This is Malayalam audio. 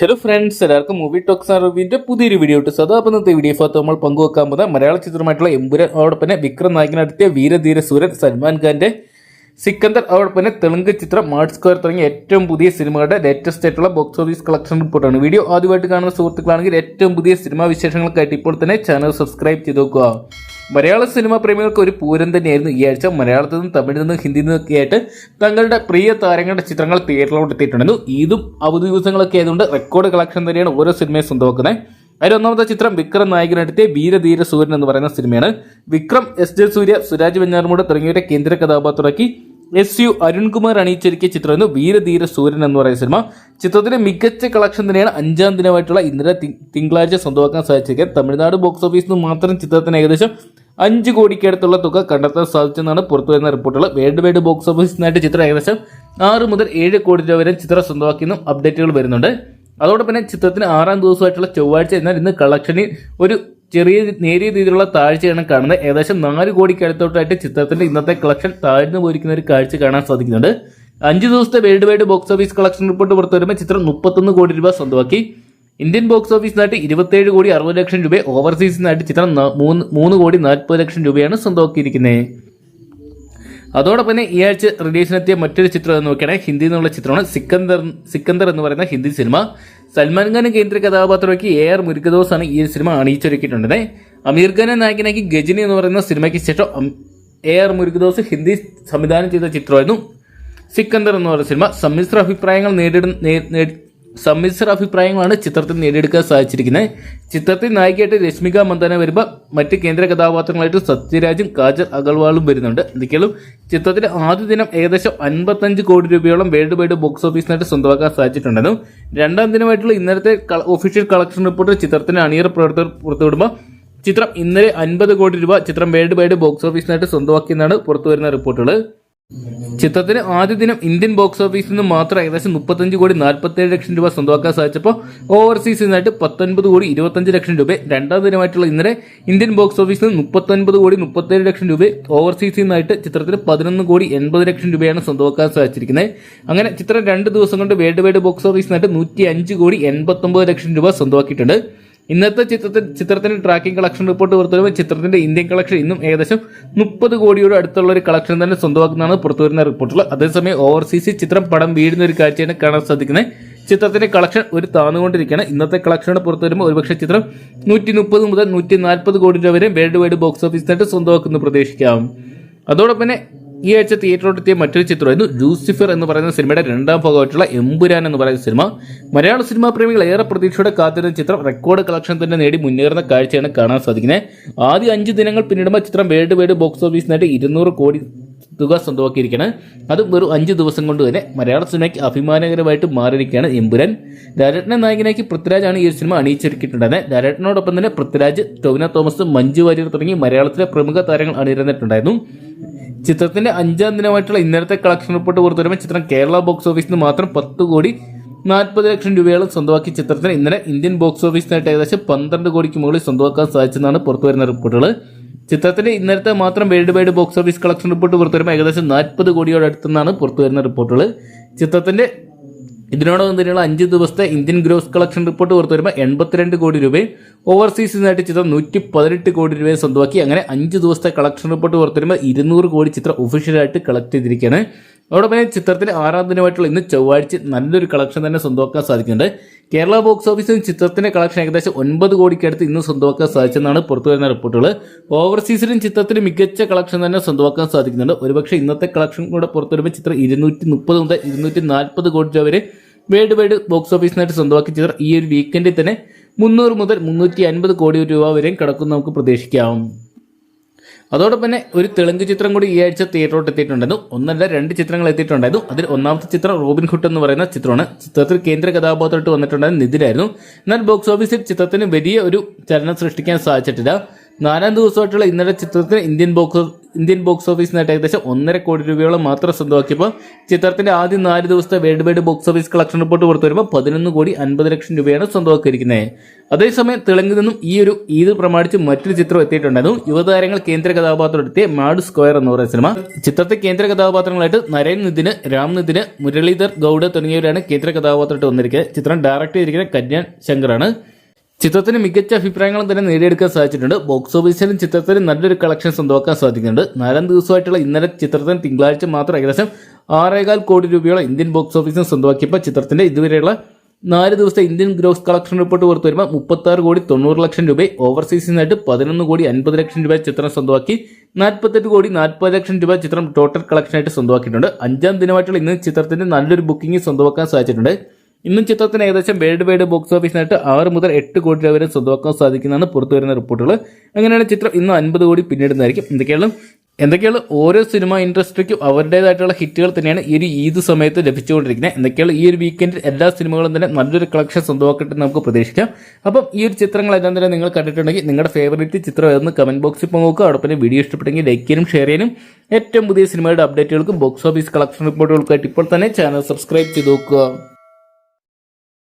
ഹലോ ഫ്രണ്ട്സ് എല്ലാവർക്കും മൂവി ടോക്സ് റിവ്യൂവിന്റെ പുതിയൊരു വീഡിയോ ഇട്ട് സദാ അപ്പം ഇന്നത്തെ വീഡിയോ ഭാഗത്ത് നമ്മൾ പങ്കുവെക്കാൻ പോകുന്ന മലയാള ചിത്രമായിട്ടുള്ള തന്നെ വിക്രം നായകനടുത്തിയ വീരധീര സൂരൻ സൽമാൻ ഖാന്റെ സിക്കന്ദർ അതോടൊപ്പം തന്നെ തെലുങ്ക് ചിത്രം മാർട്ട് സ്ക്വയർ തുടങ്ങിയ ഏറ്റവും പുതിയ സിനിമകളുടെ ലേറ്റസ്റ്റ് ആയിട്ടുള്ള ബോക്സ് ഓഫീസ് കളക്ഷൻ റിപ്പോർട്ടാണ് വീഡിയോ ആദ്യമായിട്ട് കാണുന്ന സുഹൃത്തുക്കളാണെങ്കിൽ ഏറ്റവും പുതിയ സിനിമാ വിശേഷങ്ങൾക്കായിട്ട് ഇപ്പോൾ തന്നെ ചാനൽ സബ്സ്ക്രൈബ് ചെയ്ത് നോക്കുക. മലയാള സിനിമാ പ്രേമികൾക്ക് ഒരു പൂരം തന്നെയായിരുന്നു ഈ ആഴ്ച. മലയാളത്തിൽ നിന്നും തമിഴിൽ നിന്നും ഹിന്ദിയിൽ നിന്നൊക്കെ ആയിട്ട് തങ്ങളുടെ പ്രിയ താരങ്ങളുടെ ചിത്രങ്ങൾ തിയേറ്ററിലോട്ട് എത്തിയിട്ടുണ്ടായിരുന്നു. ഈദും അവധി ദിവസങ്ങളൊക്കെ ആയതുകൊണ്ട് റെക്കോർഡ് കളക്ഷൻ തന്നെയാണ് ഓരോ സിനിമയെ സ്വന്തമാക്കുന്നത്. അതിൽ ഒന്നാമത്തെ ചിത്രം വിക്രം നായകനെടുത്തിയ വീരധീര സൂര്യൻ എന്ന് പറയുന്ന സിനിമയാണ്. വിക്രം എസ് ജെ സൂര്യ സുരാജ് വെഞ്ഞാറുമൂട് തുടങ്ങിയവരെ കേന്ദ്ര കഥാപാത്രമാക്കി എസ് യു അരുൺകുമാർ അണിയിച്ചൊരുക്കിയ ചിത്രമായിരുന്നു വീരധീര സൂര്യൻ എന്ന് പറയുന്ന സിനിമ. ചിത്രത്തിന്റെ മികച്ച കളക്ഷൻ തന്നെയാണ് അഞ്ചാം ദിനമായിട്ടുള്ള ഇന്നലെ തിങ്കളാഴ്ച സ്വന്തമാക്കാൻ സാധിച്ചിരിക്കുന്നത് തമിഴ്നാട് ബോക്സ് ഓഫീസിൽ നിന്ന് മാത്രം ചിത്രത്തിന് ഏകദേശം അഞ്ച് കോടിക്കടുത്തുള്ള തുക കണ്ടെത്താൻ സാധിച്ചെന്നാണ് പുറത്തുവരുന്ന റിപ്പോർട്ടുകൾ. വേൾഡ് വൈഡ് ബോക്സ് ഓഫീസിൽ നിന്നായിട്ട് ചിത്രം ഏകദേശം ആറ് മുതൽ ഏഴ് കോടി രൂപ വരെ ചിത്രം സ്വന്തമാക്കിയെന്നും അപ്ഡേറ്റുകൾ വരുന്നുണ്ട്. അതോടൊപ്പം തന്നെ ചിത്രത്തിന് ആറാം ദിവസമായിട്ടുള്ള ചൊവ്വാഴ്ച എന്നാൽ ഇന്ന് കളക്ഷനിൽ ഒരു ചെറിയ നേരിയ രീതിയിലുള്ള താഴ്ചയാണ് കാണുന്നത്. ഏകദേശം നാല് കോടിക്ക് അടുത്തോട്ടായിട്ട് ചിത്രത്തിന്റെ ഇന്നത്തെ കളക്ഷൻ താഴ്ന്നു പോയിരിക്കുന്ന ഒരു കാഴ്ച കാണാൻ സാധിക്കുന്നുണ്ട്. അഞ്ച് ദിവസത്തെ world wide box office collection report പുറത്തു വരുമ്പോൾ ചിത്രം മുപ്പത്തൊന്ന് കോടി രൂപ സ്വന്തമാക്കി. ഇന്ത്യൻ ബോക്സ് ഓഫീസിനായിട്ട് ഇരുപത്തേഴ് കോടി അറുപത് ലക്ഷം രൂപ ഓവർസീസിനായിട്ട് ചിത്രം മൂന്ന് മൂന്ന് കോടി നാൽപ്പത് ലക്ഷം രൂപയാണ് സ്വന്തമാക്കിയിരിക്കുന്നത്. അതോടൊപ്പം തന്നെ ഈ ആഴ്ച റിലീസിനെത്തിയ മറ്റൊരു ചിത്രം എന്ന് നോക്കുകയാണെങ്കിൽ ഹിന്ദി എന്നുള്ള ചിത്രമാണ് സിക്കന്ദർ സിക്കന്ദർ എന്ന് പറയുന്ന ഹിന്ദി സിനിമ. സൽമാൻ ഖാൻ കേന്ദ്ര കഥാപാത്രമാക്കി എ ആർ മുരുകദോസ് ആണ് ഈ സിനിമ അണിയിച്ചൊരുക്കിയിട്ടുള്ളത് അമീർ ഖാനെ നായകനാക്കി ഗജനി എന്ന് പറയുന്ന സിനിമയ്ക്ക് ശേഷം എ ആർ മുരുകദോസ് ഹിന്ദി സംവിധാനം ചെയ്ത ചിത്രമായിരുന്നു സിക്കന്ദർ എന്ന് പറയുന്ന സിനിമ. സമ്മിശ്ര അഭിപ്രായങ്ങൾ നേരിടുന്ന സമ്മിശ്ര അഭിപ്രായങ്ങളാണ് ചിത്രത്തിൽ നേടിയെടുക്കാൻ സാധിച്ചിരിക്കുന്നത്. ചിത്രത്തിൽ നായികയായിട്ട് രശ്മിക മന്ദന വരുമ്പോൾ മറ്റ് കേന്ദ്ര കഥാപാത്രങ്ങളായിട്ട് സത്യരാജും കാജൽ അഗർവാളും വരുന്നുണ്ട്. എന്തൊക്കെയാലും ചിത്രത്തിന്റെ ആദ്യ ദിനം ഏകദേശം അൻപത്തഞ്ച് കോടി രൂപയോളം വേൾഡ് വൈഡ് ബോക്സ് ഓഫീസിനായിട്ട് സ്വന്തമാക്കാൻ സാധിച്ചിട്ടുണ്ടെന്നും രണ്ടാം ദിനമായിട്ടുള്ള ഇന്നലത്തെ ഒഫീഷ്യൽ കളക്ഷൻ റിപ്പോർട്ട് ചിത്രത്തിന്റെ അണിയറ പ്രവർത്തകർ പുറത്തുവിടുമ്പോൾ ചിത്രം ഇന്നലെ അൻപത് കോടി രൂപ ചിത്രം വേൾഡ് വൈഡ് ബോക്സ് ഓഫീസിനായിട്ട് സ്വന്തമാക്കിയെന്നാണ് പുറത്തുവരുന്ന റിപ്പോർട്ടുകൾ ചിത്രത്തിന് ആദ്യ ദിനം ഇന്ത്യൻ ബോക്സ് ഓഫീസിൽ നിന്ന് മാത്രം ഏകദേശം മുപ്പത്തഞ്ച് കോടി നാൽപ്പത്തേഴ് ലക്ഷം രൂപ സ്വന്തമാക്കാൻ സാധിച്ചപ്പോൾ ഓവർസീസിൽ നിന്നായിട്ട് പത്തൊൻപത് കോടി ഇരുപത്തഞ്ച് ലക്ഷം രൂപ രണ്ടാം ദിനമായിട്ടുള്ള ഇന്നലെ ഇന്ത്യൻ ബോക്സ് ഓഫീസിൽ നിന്ന് മുപ്പത്തൊൻപത് കോടി മുപ്പത്തേഴ് ലക്ഷം രൂപ ഓവർസീസിൽ നിന്നായിട്ട് ചിത്രത്തിന് പതിനൊന്ന് കോടി എൺപത് ലക്ഷം രൂപയാണ് സ്വന്തമാക്കാൻ സാധിച്ചിരിക്കുന്നത്. അങ്ങനെ ചിത്രം രണ്ട് ദിവസം കൊണ്ട് വേൾഡ് വൈഡ് ബോക്സ് ഓഫീസിനായിട്ട് നൂറ്റി അഞ്ച് കോടി എൺപത്തൊമ്പത് ലക്ഷം രൂപ സ്വന്തമാക്കിയിട്ടുണ്ട്. ഇന്നത്തെ ചിത്രത്തിൽ ചിത്രത്തിന്റെ ട്രാക്കിംഗ് കളക്ഷൻ റിപ്പോർട്ട് പുറത്തുവരുമ്പോൾ ചിത്രത്തിന്റെ ഇന്ത്യൻ കളക്ഷൻ ഇന്നും ഏകദേശം മുപ്പത് കോടിയോട് അടുത്തുള്ള ഒരു കളക്ഷൻ തന്നെ സ്വന്തമാക്കുന്നതാണ് പുറത്തുവരുന്ന റിപ്പോർട്ടുകൾ അതേസമയം ഓവർസീസിൽ ചിത്രം പടം വീഴുന്ന ഒരു കാഴ്ചയാണ് കാണാൻ സാധിക്കുന്നത്. ചിത്രത്തിന്റെ കളക്ഷൻ ഒരു താന്നുകൊണ്ടിരിക്കുകയാണ്. ഇന്നത്തെ കളക്ഷനോട് പുറത്തു വരുമ്പോൾ ഒരുപക്ഷെ ചിത്രം നൂറ്റി മുപ്പത് മുതൽ നൂറ്റി നാൽപ്പത് കോടി രൂപ വരെ വേൾഡ് വൈഡ് ബോക്സ് ഓഫീസിനായിട്ട് സ്വന്തമാക്കുന്നു പ്രതീക്ഷിക്കാം. അതോടൊപ്പം തന്നെ ഈ ആഴ്ച തിയേറ്ററിലെത്തിയ മറ്റൊരു ചിത്രമായിരുന്നു ജൂസിഫർ എന്ന് പറയുന്ന സിനിമയുടെ രണ്ടാം ഭാഗമായിട്ടുള്ള എമ്പുരാൻ എന്ന് പറയുന്ന സിനിമ. മലയാള സിനിമാ പ്രേമികൾ ഏറെ പ്രതീക്ഷയോടെ കാത്തിരുന്ന ചിത്രം റെക്കോർഡ് കളക്ഷൻ തന്നെ നേടി മുന്നേറുന്ന കാഴ്ചയാണ് കാണാൻ സാധിക്കുന്നത്. ആദ്യ അഞ്ച് ദിനങ്ങൾ പിന്നിടുമ്പോൾ ചിത്രം വേൾഡ് വൈഡ് ബോക്സ് ഓഫീസിനായിട്ട് ഇരുന്നൂറ് കോടി തുക സ്വന്തമാക്കിയിരിക്കുകയാണ്. അത് വെറും അഞ്ച് ദിവസം കൊണ്ട് തന്നെ മലയാള സിനിമയ്ക്ക് അഭിമാനകരമായിട്ട് മാറിയിരിക്കുകയാണ് എമ്പുരാൻ. ലാലേട്ടനെ നായകനാക്കി പൃഥ്വിരാജാണ് ഈ സിനിമ അണിയിച്ചൊരുക്കിയിട്ടുണ്ടായിരുന്നത് ലാലേട്ടനോടൊപ്പം തന്നെ പൃഥ്വിരാജ് ടൊവിന തോമസ് മഞ്ജു വാര്യർ തുടങ്ങി മലയാളത്തിലെ പ്രമുഖ താരങ്ങൾ അണിനിരന്നിട്ടുണ്ടായിരുന്നു. ചിത്രത്തിന്റെ അഞ്ചാം ദിനമായിട്ടുള്ള ഇന്നലത്തെ കളക്ഷൻ റിപ്പോർട്ട് പുറത്തു വരുമ്പോൾ ചിത്രം കേരള ബോക്സ് ഓഫീസിന് മാത്രം പത്ത് കോടി നാൽപ്പത് ലക്ഷം രൂപയോളം സ്വന്തമാക്കിയ ചിത്രത്തിന് ഇന്നലെ ഇന്ത്യൻ ബോക്സ് ഓഫീസിനായിട്ട് ഏകദേശം പന്ത്രണ്ട് കോടിക്ക് മുകളിൽ സ്വന്തമാക്കാൻ സാധിച്ചെന്നാണ് പുറത്തുവരുന്ന റിപ്പോർട്ടുകൾ ചിത്രത്തിന്റെ ഇന്നലത്തെ മാത്രം world wide box office collection report പുറത്തു വരുമ്പോൾ ഏകദേശം നാൽപ്പത് കോടിയോട് അടുത്തെന്നാണ് പുറത്തുവരുന്ന റിപ്പോർട്ടുകൾ ചിത്രത്തിന്റെ ഇതിനോടൊപ്പം തന്നെയുള്ള അഞ്ച് ദിവസത്തെ ഇന്ത്യൻ ഗ്രോസ് കളക്ഷൻ റിപ്പോർട്ട് പുറത്തു വരുമ്പോൾ എൺപത്തിരണ്ട് കോടി രൂപയും ഓവർസീസിനായിട്ട് ചിത്രം നൂറ്റി പതിനെട്ട് കോടി രൂപയും സ്വന്തമാക്കി. അങ്ങനെ അഞ്ച് ദിവസത്തെ കളക്ഷൻ റിപ്പോർട്ട് പുറത്തു വരുമ്പോൾ ഇരുന്നൂറ് കോടി ചിത്രം ഒഫീഷ്യലായിട്ട് കളക്ട് ചെയ്തിരിക്കുകയാണ്. അതോടൊപ്പം തന്നെ ചിത്രത്തിന് ആറാം ദിനമായിട്ടുള്ള ഇന്ന് ചൊവ്വാഴ്ച നല്ലൊരു കളക്ഷൻ തന്നെ സ്വന്തമാക്കാൻ സാധിക്കുന്നുണ്ട്. കേരള ബോക്സ് ഓഫീസിൽ ചിത്രത്തിന്റെ കളക്ഷൻ ഏകദേശം ഒൻപത് കോടിക്കടുത്ത് ഇന്ന് സ്വന്തമാക്കാൻ സാധിച്ചെന്നാണ് പുറത്തു വരുന്ന റിപ്പോർട്ടുകൾ. ഓവർസീസിലും ചിത്രത്തിന് മികച്ച കളക്ഷൻ തന്നെ സ്വന്തമാക്കാൻ സാധിക്കുന്നുണ്ട്. ഒരുപക്ഷെ ഇന്നത്തെ കളക്ഷൻ കൂടെ പുറത്തു വരുമ്പോൾ ചിത്രം ഇരുന്നൂറ്റി മുപ്പത് മുതൽ ഇരുന്നൂറ്റി നാൽപ്പത് കോടി രൂപ വരെ വേൾഡ് വൈഡ് ബോക്സ് ഓഫീസിനായിട്ട് സ്വന്തമാക്കിയ ചിത്രം ഈ ഒരു വീക്കെൻഡിൽ തന്നെ മുന്നൂറ് മുതൽ മുന്നൂറ്റി അൻപത് കോടി രൂപ വരെയും കടക്കും നമുക്ക് പ്രതീക്ഷിക്കാം. അതോടൊപ്പം തന്നെ ഒരു തെലുങ്ക് ചിത്രം കൂടി ഈ ആഴ്ച തിയേറ്ററോട്ട് എത്തിയിട്ടുണ്ടായിരുന്നു. ഒന്നല്ല രണ്ട് ചിത്രങ്ങൾ എത്തിയിട്ടുണ്ടായിരുന്നു. അതിൽ ഒന്നാമത്തെ ചിത്രം റോബിൻ ഹുഡ് എന്ന് പറയുന്ന ചിത്രമാണ്. ചിത്രത്തിൽ കേന്ദ്ര കഥാപാത്രമായിട്ട് വന്നിട്ടുണ്ടായിരുന്ന നിതിരായിരുന്നു എന്നാൽ ബോക്സ് ഓഫീസിൽ ചിത്രത്തിന് വലിയ ഒരു ചലനം സൃഷ്ടിക്കാൻ സാധിച്ചിട്ടില്ല. നാലാം ദിവസമായിട്ടുള്ള ഇന്നലെ ചിത്രത്തിന് Indian box Indian box office നേട്ടം ഏകദേശം ഒന്നര കോടി രൂപയോളം മാത്രം സ്വന്തമാക്കിയപ്പോൾ ചിത്രത്തിന്റെ ആദ്യ നാല് ദിവസത്തെ world wide box office collection report പുറത്തു വരുമ്പോൾ പതിനൊന്ന് കോടി അൻപത് ലക്ഷം രൂപയാണ് സ്വന്തമാക്കിയിരിക്കുന്നത്. അതേസമയം തെലുങ്കിൽ നിന്നും ഈ ഒരു ഈദ് പ്രമാണിച്ച് മറ്റൊരു ചിത്രം എത്തിയിട്ടുണ്ടായിരുന്നു. യുവതാരങ്ങൾ കേന്ദ്ര കഥാപാത്രം എടുത്തിയ മാഡ് സ്ക്വയർ എന്ന് പറയുന്ന സിനിമ. ചിത്രത്തെ കേന്ദ്ര കഥാപാത്രങ്ങളായിട്ട് നരേൻ നിതിന് രാം നിതിന് മുരളീധർ ഗൌഡ് തുടങ്ങിയവരാണ് കേന്ദ്ര കഥാപാത്രമായിട്ട് വന്നിരിക്കുന്നത്. ചിത്രം ഡയറക്ട് ചെയ്തിരിക്കുന്ന കല്യാൺ ശങ്കറാണ്. ചിത്രത്തിന് മികച്ച അഭിപ്രായങ്ങളും തന്നെ നേടിയെടുക്കാൻ സാധിച്ചിട്ടുണ്ട്. ബോക്സ് ഓഫീസിലും ചിത്രത്തിന് നല്ലൊരു കളക്ഷൻ സ്വന്തമാക്കാൻ സാധിക്കുന്നുണ്ട്. നാലാം ദിവസമായിട്ടുള്ള ഇന്നലെ ചിത്രത്തിന് തിങ്കളാഴ്ച മാത്രം ഏകദേശം ആറേകാൽ കോടി രൂപയോളം ഇന്ത്യൻ ബോക്സ് ഓഫീസിൽ സ്വന്തമാക്കിയപ്പോൾ ചിത്രത്തിന്റെ ഇതുവരെയുള്ള നാല് ദിവസത്തെ ഇന്ത്യൻ ഗ്രോസ് കളക്ഷൻ റിപ്പോർട്ട് പുറത്തു വരുമ്പോൾ മുപ്പത്തി ആറ് കോടി തൊണ്ണൂറ് ലക്ഷം രൂപ ഓവർസീസ് നിന്നായിട്ട് പതിനൊന്ന് കോടി അൻപത് ലക്ഷം രൂപ ചിത്രം സ്വന്തമാക്കി നാൽപ്പത്തെട്ട് കോടി നാൽപ്പത് ലക്ഷം രൂപ ചിത്രം ടോട്ടൽ കളക്ഷനായിട്ട് സ്വന്തമാക്കിയിട്ടുണ്ട്. അഞ്ചാം ദിനമായിട്ടുള്ള ഇന്ന് ചിത്രത്തിന്റെ നല്ലൊരു ബുക്കിംഗ് സ്വന്തമാക്കാൻ സാധിച്ചിട്ടുണ്ട്. ഇന്നും ചിത്രത്തിന് ഏകദേശം വേൾഡ് വൈഡ് ബോക്സ് ഓഫീസിനായിട്ട് ആറ് മുതൽ എട്ട് കോടി രൂപ വരെ സ്വന്തമാക്കാൻ സാധിക്കുന്നതാണ് പുറത്തു വരുന്ന റിപ്പോർട്ടുകൾ. അങ്ങനെയാണ് ചിത്രം ഇന്ന് അൻപത് കോടി പിന്നിടുന്നതായിരിക്കും. എന്തൊക്കെയാണ്? എന്തൊക്കെയാണ്? ഓരോ സിനിമ ഇൻഡസ്ട്രിക്കും അവരുടേതായിട്ടുള്ള ഹിറ്റുകൾ തന്നെയാണ് ഈ ഒരു ഈദ് സമയത്ത് ലഭിച്ചുകൊണ്ടിരിക്കുന്നത്. എന്തൊക്കെയാണ്? ഈ ഒരു വീക്കെൻഡിൽ എല്ലാ സിനിമകളും തന്നെ നല്ലൊരു കളക്ഷൻ സ്വന്തമാക്കട്ടെ നമുക്ക് പ്രതീക്ഷിക്കാം. അപ്പം ഈ ഒരു ചിത്രങ്ങളെല്ലാം തന്നെ നിങ്ങൾ കണ്ടിട്ടുണ്ടെങ്കിൽ നിങ്ങളുടെ ഫേവറേറ്റ് ചിത്രം ഏതെന്ന് കമന്റ് ബോക്സിൽ നോക്കുക അതോടൊപ്പം വീഡിയോ ഇഷ്ടപ്പെട്ടെങ്കിൽ ലൈക്ക് ചെയ്യാനും ഷെയർ ചെയ്യാനും ഏറ്റവും പുതിയ സിനിമയുടെ അപ്ഡേറ്റുകൾക്കും ബോക്സ് ഓഫീസ് കളക്ഷൻ റിപ്പോർട്ടുകൾക്കായിട്ട് ഇപ്പോൾ തന്നെ ചാനൽ സബ്സ്ക്രൈബ് ചെയ്ത് നോക്കുക.